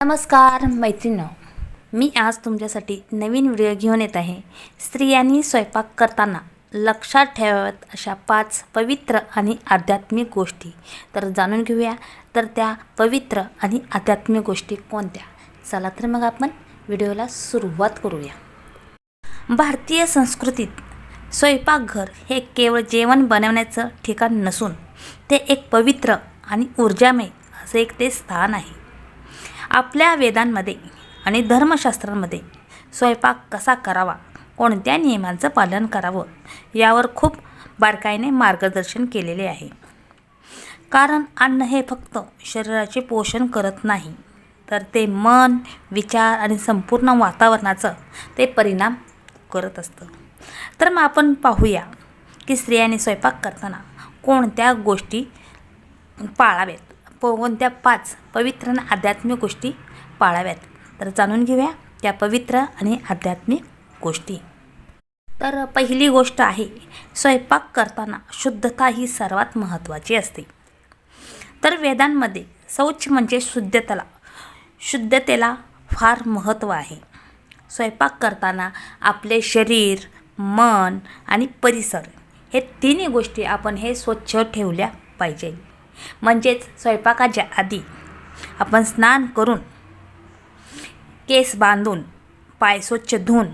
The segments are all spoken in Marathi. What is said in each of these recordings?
नमस्कार मैत्रिणी मी आज तुमच्यासाठी नवीन व्हिडिओ घेऊन येत आहे. स्त्रियांनी स्वयंपाक करताना लक्षात ठेवाव्यात अशा पाच पवित्र आणि आध्यात्मिक गोष्टी. तर जाणून घेऊया तर त्या पवित्र आणि आध्यात्मिक गोष्टी कोणत्या? चला तर मग आपण व्हिडिओला सुरुवात करूया. भारतीय संस्कृतीत स्वयंपाकघर हे केवळ जेवण बनवण्याचं ठिकाण नसून ते एक पवित्र आणि ऊर्जामय असं एक ते स्थान आहे. आपल्या वेदांमध्ये आणि धर्मशास्त्रांमध्ये स्वयंपाक कसा करावा? कोणत्या नियमांचं पालन करावं? यावर खूप बारकाईने मार्गदर्शन केलेले आहे. कारण अन्न हे फक्त शरीराचे पोषण करत नाही तर ते मन विचार आणि संपूर्ण वातावरणाचं ते परिणाम करत असतं. तर मग आपण पाहूया की स्त्रियांनी स्वयंपाक करताना कोणत्या गोष्टी पाळाव्यात? प कोणत्या पाच पवित्र आणि आध्यात्मिक गोष्टी पाळाव्यात? तर जाणून घेऊया त्या पवित्र आणि आध्यात्मिक गोष्टी. तर पहिली गोष्ट आहे स्वयंपाक करताना शुद्धता ही सर्वात महत्त्वाची असते. तर वेदांमध्ये शौच म्हणजे शुद्धतेला शुद्धतेला फार महत्त्व आहे. स्वयंपाक करताना आपले शरीर मन आणि परिसर हे तिन्ही गोष्टी आपण हे स्वच्छ ठेवल्या पाहिजे. म्हणजेच स्वयंपाकाच्या आधी आपण स्नान करून केस बांधून पाय स्वच्छ धुवून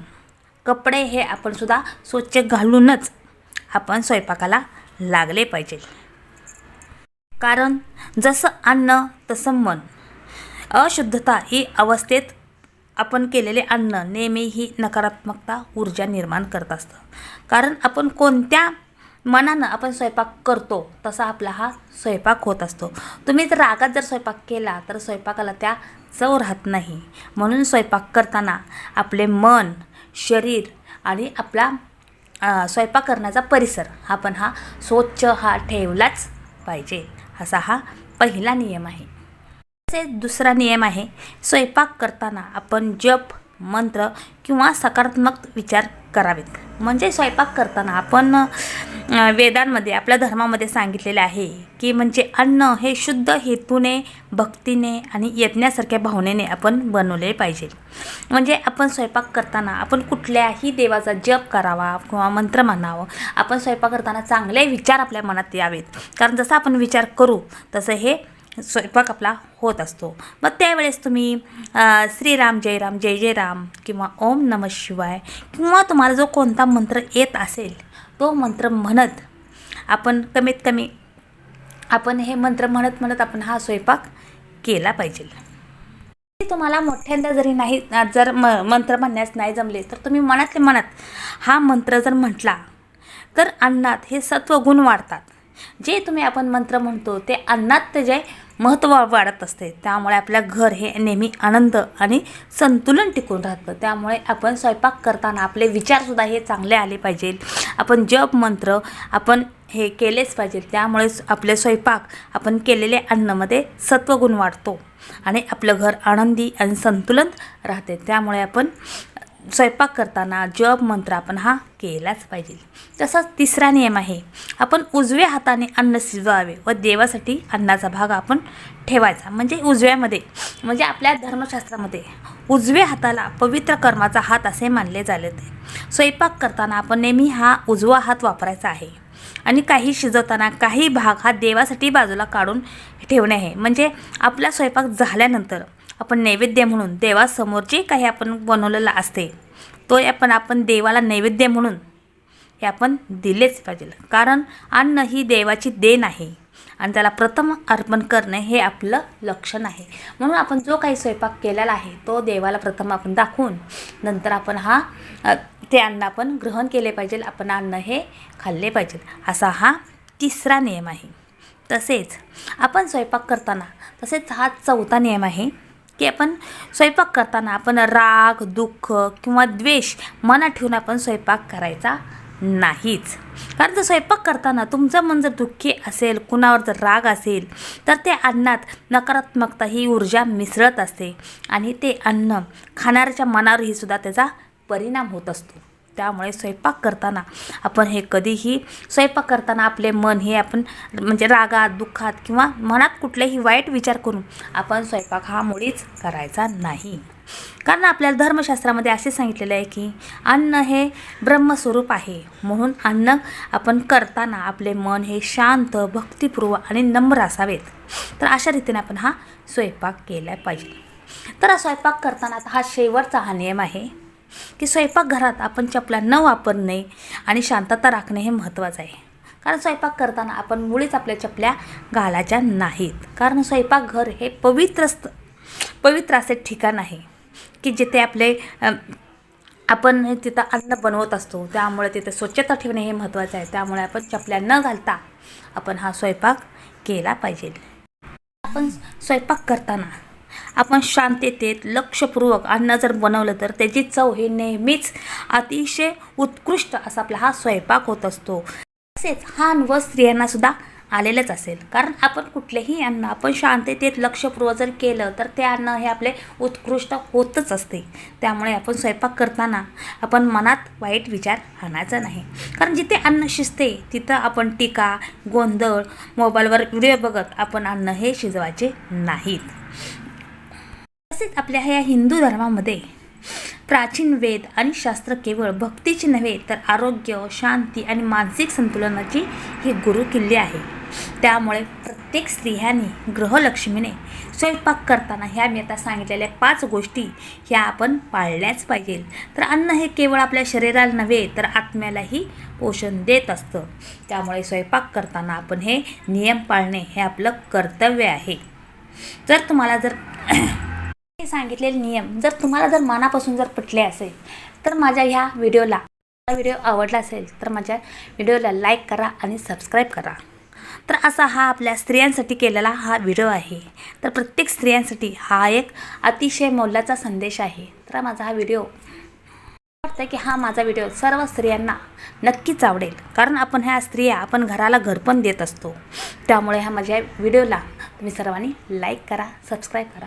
कपडे हे आपण सुद्धा स्वच्छ घालूनच आपण स्वयंपाकाला लागले पाहिजे. कारण जसं अन्न तसं मन. अशुद्धता ही अवस्थेत आपण केलेले अन्न नेहमी ही नकारात्मकता ऊर्जा निर्माण करत असतं. कारण आपण कोणत्या मनानं आपण स्वयंपाक करतो तसा आपला हा स्वयंपाक होत असतो. तुम्ही जर रागात जर स्वयंपाक केला तर स्वयंपाकाला त्या चव राहत नाही. म्हणून स्वयंपाक करताना आपले मन शरीर आणि आपला स्वयंपाक करण्याचा परिसर आपण हा स्वच्छ हा ठेवलाच पाहिजे. असा हा पहिला नियम आहे. तसेच दुसरा नियम आहे स्वयंपाक करताना आपण जप मंत्र किंवा सकारात्मक विचार करावेत. म्हणजे स्वयंपाक करताना आपण वेदांमध्ये आपल्या धर्मामध्ये सांगितलेले आहे की म्हणजे अन्न हे शुद्ध हेतूने भक्तीने आणि यज्ञासारख्या भावनेने आपण बनवले पाहिजे. म्हणजे आपण स्वयंपाक करताना आपण कुठल्याही देवाचा जप करावा किंवा मंत्र म्हणावं आपण स्वयंपाक करताना चांगले विचार आपल्या मनात यावेत. कारण जसं आपण विचार करू तसं हे स्वयंपाक आपला होत असतो. मग त्यावेळेस तुम्ही श्रीराम जय राम जय जय राम किंवा ओम नम शिवाय किंवा तुम्हाला जो कोणता मंत्र येत असेल तो मंत्र म्हणत आपण कमीत कमी आपण हे मंत्र म्हणत म्हणत आपण हा स्वयंपाक केला पाहिजे. तुम्हाला मोठ्यांदा जरी नाही जर म मंत्र म्हणण्यास नाही जमले तर तुम्ही मनातले मनात हा मंत्र जर म्हटला तर अन्नात हे सत्वगुण वाढतात. जे तुम्ही आपण मंत्र म्हणतो ते अन्नात ते जे महत्त्व वाढत असते. त्यामुळे आपल्या घर हे नेहमी आनंद आणि संतुलन टिकून राहतं. त्यामुळे आपण स्वयंपाक करताना आपले विचारसुद्धा हे चांगले आले पाहिजेत आपण जप मंत्र आपण हे केलेच पाहिजे. त्यामुळे आपले स्वयंपाक आपण केलेले अन्नामध्ये सत्वगुण वाढतो आणि आपलं घर आनंदी आणि संतुलन राहते. त्यामुळे आपण स्वयंपाक करताना जप मंत्र आपण हा केलाच पाहिजे. तसाच तिसरा नियम आहे आपण उजव्या हाताने अन्न शिजवावे व देवासाठी अन्नाचा भाग आपण ठेवायचा. म्हणजे उजव्यामध्ये म्हणजे आपल्या धर्मशास्त्रामध्ये उजव्या हाताला पवित्र कर्माचा हात असे मानले झाले ते स्वयंपाक करताना आपण नेहमी हा उजवा हात वापरायचा आहे. आणि काही शिजवताना काही भाग हा देवासाठी बाजूला काढून ठेवणे आहे. म्हणजे आपला स्वयंपाक झाल्यानंतर आपण नैवेद्य म्हणून देवासमोर जे काही आपण बनवलेलं असते तो आपण आपण देवाला नैवेद्य म्हणून हे आपण दिलेच पाहिजे. कारण अन्न ही देवाची देण आहे आणि त्याला प्रथम अर्पण करणे हे आपलं लक्षण आहे. म्हणून आपण जो काही स्वयंपाक केलेला आहे तो देवाला प्रथम आपण दाखवून नंतर आपण हा ते अन्न आपण ग्रहण केले पाहिजे आपण अन्न हे खाल्ले पाहिजे. असा हा तिसरा नियम आहे. तसेच आपण स्वयंपाक करताना तसेच हा चौथा नियम आहे की आपण स्वयंपाक करताना आपण राग दुःख किंवा द्वेष मनात ठेवून आपण स्वयंपाक करायचा नाहीच. कारण जर स्वयंपाक करताना तुमचं मन जर दुःखी असेल कुणावर जर राग असेल तर ते अन्नात नकारात्मकता ही ऊर्जा मिसळत असते आणि ते अन्न खाणाऱ्याच्या मनावरही सुद्धा त्याचा परिणाम होत असतो. त्यामुळे स्वयंपाक करताना आपण हे कधीही स्वयंपाक करताना आपले मन हे आपण म्हणजे रागात दुःखात किंवा मनात कुठलेही वाईट विचार करून आपण स्वयंपाक हा मुळीच करायचा नाही. कारण आपल्याला धर्मशास्त्रामध्ये असे सांगितलेले आहे की अन्न हे ब्रह्मस्वरूप आहे. म्हणून अन्न आपण करताना आपले मन हे शांत भक्तिपूर्व आणि नम्र असावेत. तर अशा रीतीने आपण हा स्वयंपाक केला पाहिजे. तर स्वयंपाक करताना आता हा शेवटचा हा नियम आहे. की स्वयंपाकघरात आपण चपला न वापरणे आणि शांतता राखणे हे महत्त्वाचं आहे. कारण स्वयंपाक करताना आपण मुळीच आपल्या चपल्या घालायच्या नाहीत. कारण स्वयंपाकघर हे पवित्र पवित्र असे ठिकाण आहे की जिथे आपले आपण हे तिथं अन्न बनवत असतो. त्यामुळे तिथे स्वच्छता ठेवणे हे महत्त्वाचं आहे. त्यामुळे आपण चपल्या न घालता आपण हा स्वयंपाक केला पाहिजे. आपण स्वयंपाक करताना आपण शांततेत लक्षपूर्वक अन्न जर बनवलं तर त्याची चव ही नेहमीच अतिशय उत्कृष्ट असा आपला हा स्वयंपाक होत असतो. तसेच हा अनुभव स्त्रियांना सुद्धा आलेलंच असेल. कारण आपण कुठलेही अन्न आपण शांततेत लक्षपूर्वक जर केलं तर ते अन्न हे आपले उत्कृष्ट होतच असते. त्यामुळे आपण स्वयंपाक करताना आपण मनात वाईट विचार आणायचा नाही. कारण जिथे अन्न शिजते तिथं आपण टीका गोंधळ मोबाईलवर व्हिडिओ बघत आपण अन्न हे शिजवायचे नाहीत. तसेच आपल्या ह्या हिंदू धर्मामध्ये प्राचीन वेद आणि शास्त्र केवळ भक्तीची नव्हे तर आरोग्य शांती आणि मानसिक संतुलनाची ही गुरुकिल्ली आहे. त्यामुळे प्रत्येक स्त्रियांनी गृहलक्ष्मीने स्वयंपाक करताना ह्या मी आता सांगितलेल्या पाच गोष्टी ह्या आपण पाळल्याच पाहिजे तर अन्न हे केवळ आपल्या शरीराला नव्हे तर आत्म्यालाही पोषण देत असतं. त्यामुळे स्वयंपाक करताना आपण हे नियम पाळणे हे आपलं कर्तव्य आहे. जर तुम्हाला जर सांगितलेले नियम जर तुम्हाला जर मनापासून जर पटले असेल तर माझ्या ह्या व्हिडिओला हा व्हिडिओ आवडला असेल तर माझ्या व्हिडिओला लाईक करा आणि सबस्क्राईब करा. तर असा हा आपल्या स्त्रियांसाठी केलेला हा व्हिडिओ आहे. तर प्रत्येक स्त्रियांसाठी हा एक अतिशय मोलाचा संदेश आहे. तर माझा हा व्हिडिओ वाटतं की हा माझा व्हिडिओ सर्व स्त्रियांना नक्कीच आवडेल. कारण आपण ह्या स्त्रिया आपण घराला घरपण देत असतो. त्यामुळे ह्या माझ्या व्हिडिओला तुम्ही सर्वांनी लाईक करा सबस्क्राईब करा.